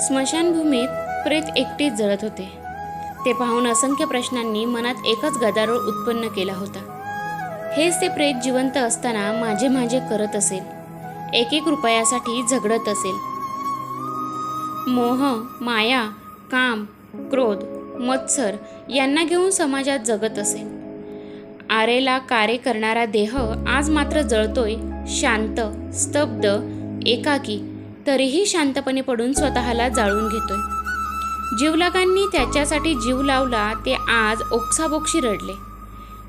स्मशानभूमीत प्रेत एकटेच जळत होते. ते पाहून असंख्य प्रश्नांनी मनात एकच गदारोळ उत्पन्न केला होता. हेच ते प्रेत जिवंत असताना माझे माझे करत असेल. एक एक रुपयासाठी झगडत असेल. मोह माया काम क्रोध मत्सर यांना घेऊन समाजात जगत असेल. आरेला कारे करणारा देह आज मात्र जळतोय शांत स्तब्ध एकाकी तरीही शांतपणे पडून स्वतःला जाळून घेतोय. जीवलगांनी त्याच्यासाठी जीव लावला ते आज ओक्साबोक्षी रडले.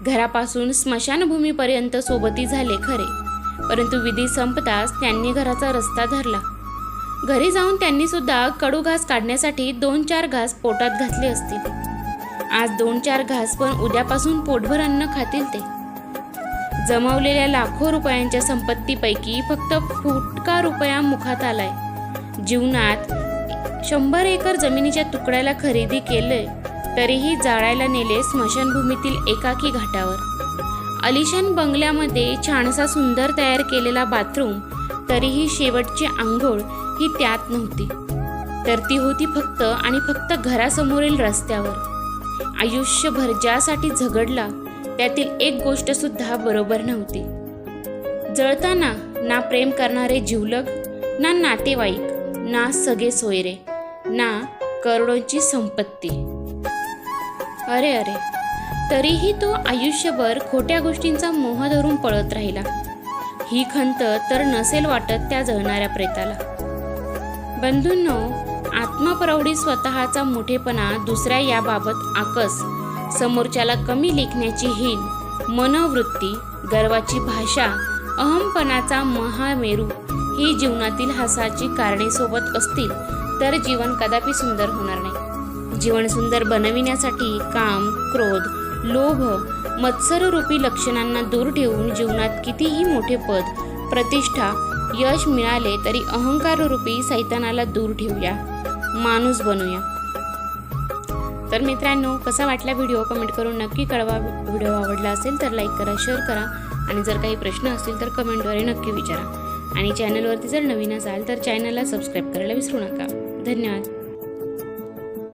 घरापासून स्मशानभूमीपर्यंत सोबती झाले खरे परंतु विधी संपताच त्यांनी घराचा रस्ता धरला. घरी जाऊन त्यांनी सुद्धा कडू घास काढण्यासाठी दोन चार घास पोटात घातले असतील. आज दोन चार घास पण उद्यापासून पोटभर अन्न खातील ते. जमवलेल्या लाखो रुपयांच्या संपत्तीपैकी फक्त फुटका रुपया मुखात आलाय. जीवनात शंभर एकर जमिनीच्या तुकड्याला खरेदी केले तरीही जाळायला नेले स्मशानभूमीतील एकाकी घाटावर. अलिशान बंगल्यामध्ये छानसा सुंदर तयार केलेला बाथरूम तरीही शेवटची आंघोळ ही त्यात नव्हती. तर ती होती फक्त आणि फक्त घरासमोरील रस्त्यावर. आयुष्यभर ज्यासाठी झगडला त्यातील एक गोष्ट सुद्धा बरोबर नव्हती. जळताना ना प्रेम करणारे जिवलग ना नातेवाईक ना सगळे सोयरे ना करोडोंची संपत्ती. अरे अरे. तरीही तो आयुष्यभर खोट्या गोष्टींचा मोह धरून पळत राहिला. ही खंत तर नसेल वाटत त्या जळणाऱ्या प्रेताला. बंधूंनो आत्मप्रौढी स्वतःचा मोठेपणा दुसऱ्या याबाबत आकस समोरच्याला कमी लेखण्याची हीन मनोवृत्ती गर्वाची भाषा अहमपणाचा महामेरू ही जीवनातील हासाची कारणे सोबत असतील तर जीवन कदापि सुंदर होणार नाही. जीवन सुंदर बनविण्यासाठी काम क्रोध लोभ मत्सररूपी लक्षणांना दूर ठेवून जीवनात कितीही मोठे पद प्रतिष्ठा यश मिळाले तरी अहंकाररूपी सैतानाला दूर ठेवूया. माणूस बनूया. तर मित्रांनो कसा वाटला व्हिडिओ? कमेंट करून नक्की कळवा. व्हिडिओ आवडला असेल तर लाईक करा शेअर करा आणि जर काही प्रश्न असतील तर कमेंटद्वारे नक्की विचारा. आणि चॅनलवरती जर नवीन असाल तर चॅनलला सबस्क्राईब करायला विसरू नका. धन्यवाद.